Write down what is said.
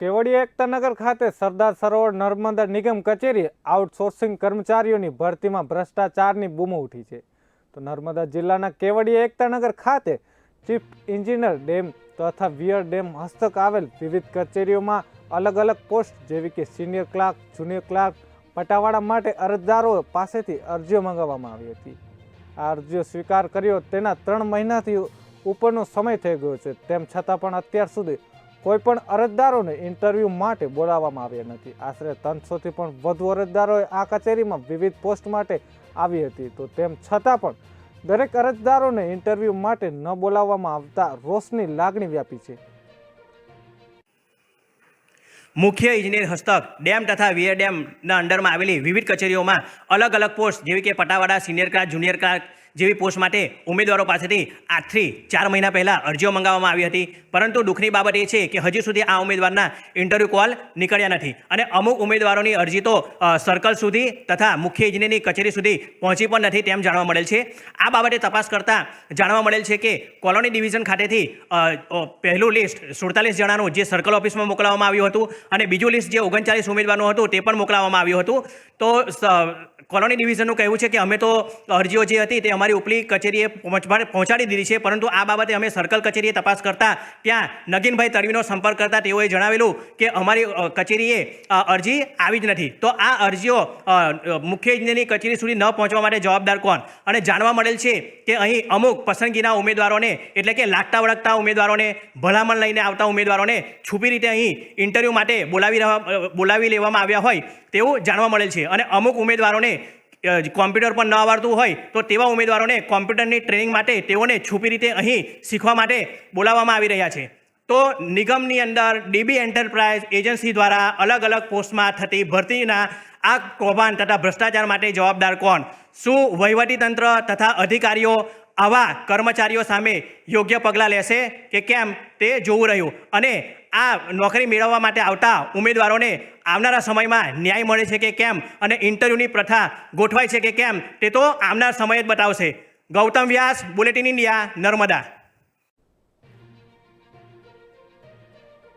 કેવડિયા એકતાનગર ખાતે સરદાર સરોવર નર્મદા નિગમ કચેરી આઉટસોર્સિંગ કર્મચારીઓની ભરતીમાં ભ્રષ્ટાચારની બૂમો ઉઠી છે. તો નર્મદા જિલ્લાના કેવડિયા એકતાનગર ખાતે ચીફ ઇન્જિનિયર ડેમ તથા વિયર ડેમ હસ્તક આવેલ વિવિધ કચેરીઓમાં અલગ અલગ પોસ્ટ જેવી કે સિનિયર ક્લાર્ક, જુનિયર ક્લાર્ક, પટાવાળા માટે અરજદારો પાસેથી અરજીઓ મંગાવવામાં આવી હતી. આ અરજીઓ સ્વીકાર કર્યો તેના ત્રણ મહિનાથી ઉપરનો સમય થઈ ગયો છે. તેમ છતાં પણ અત્યાર સુધી કોઈ પણ અરજદારોને ઇન્ટરવ્યૂ માટે બોલાવવામાં આવ્યા નથી. આશરે ત્રણસોથી પણ વધુ અરજદારોએ આ કચેરીમાં વિવિધ પોસ્ટ માટે આવી હતી. તો તેમ છતાં પણ દરેક અરજદારોને ઇન્ટરવ્યૂ માટે ન બોલાવવામાં આવતા રોષની લાગણી વ્યાપી છે. મુખ્ય ઇજનેર હસ્તક, ડેમ તથા વિયર ડેમના અંડરમાં આવેલી વિવિધ કચેરીઓમાં અલગ અલગ પોસ્ટ, જેવી કે પટાવાડા સિનિયર ક્લાર્ક જુનિયર ક્લાર્ક જેવી પોસ્ટ માટે ઉમેદવારો પાસેથી આજથી ચાર મહિના પહેલાં અરજીઓ મંગાવવામાં આવી હતી. પરંતુ દુઃખની બાબત એ છે કે હજી સુધી આ ઉમેદવારના ઇન્ટરવ્યૂ કોલ નીકળ્યા નથી. અને અમુક ઉમેદવારોની અરજી તો સર્કલ સુધી તથા મુખ્ય ઇજનેરની કચેરી સુધી પહોંચી પણ નથી તેમ જાણવા મળેલ છે. આ બાબતે તપાસ કરતાં જાણવા મળેલ છે કે કોલોની ડિવિઝન ખાતેથી પહેલું લિસ્ટ સુડતાલીસ જણાનું જે સર્કલ ઓફિસમાં મોકલાવવામાં આવ્યું હતું અને બીજું લિસ્ટ જે ઓગણચાલીસ ઉમેદવારનું હતું તે પણ મોકલાવવામાં આવ્યું હતું. તો કોલોની ડિવિઝનનું કહેવું છે કે અમે તો અરજીઓ જે હતી તે અમારી ઉપલી કચેરીએ પહોંચાડી દીધી છે, પરંતુ આ બાબતે અમે સર્કલ કચેરીએ તપાસ કરતા ત્યાં નગીનભાઈ તડવીનો સંપર્ક કરતા તેઓએ જણાવેલું કે અમારી કચેરીએ અરજી આવી જ નથી. તો આ અરજીઓ મુખ્ય ઇજનેરની કચેરી સુધી ન પહોંચવા માટે જવાબદાર કોણ? અને જાણવા મળેલ છે કે અહીં અમુક પસંદગીના ઉમેદવારોને, એટલે કે લાગતા વળગતા ઉમેદવારોને, ભલામણ લઈને આવતા ઉમેદવારોને છુપી રીતે અહીં ઇન્ટરવ્યૂ માટે બોલાવી બોલાવી લેવામાં આવ્યા હોય તેવું જાણવા મળેલ છે. અને અમુક ઉમેદવારોને કોમ્પ્યુટર પણ ન આવડતું હોય તો તેવા ઉમેદવારોને કોમ્પ્યુટરની ટ્રેનિંગ માટે તેઓને છુપી રીતે અહીં શીખવા માટે બોલાવવામાં આવી રહ્યા છે. તો નિગમની અંદર ડીબી એન્ટરપ્રાઇઝ એજન્સી દ્વારા અલગ અલગ પોસ્ટમાં થતી ભરતીના આ કૌભાંડ તથા ભ્રષ્ટાચાર માટે જવાબદાર કોણ? શું વહીવટીતંત્ર તથા અધિકારીઓ આવા કર્મચારીઓ સામે યોગ્ય પગલાં લેશે કે કેમ તે જોવું રહ્યું. અને આ નોકરી મેળવવા માટે આવતા ઉમેદવારોને આવનારા સમયમાં ન્યાય મળે છે કે કેમ? અને ઇન્ટરવ્યૂની પ્રથા ગોઠવાય છે કે કેમ? તે તો આવનાર સમય જ બતાવશે. Gautam Vyas bulletin India Narmada.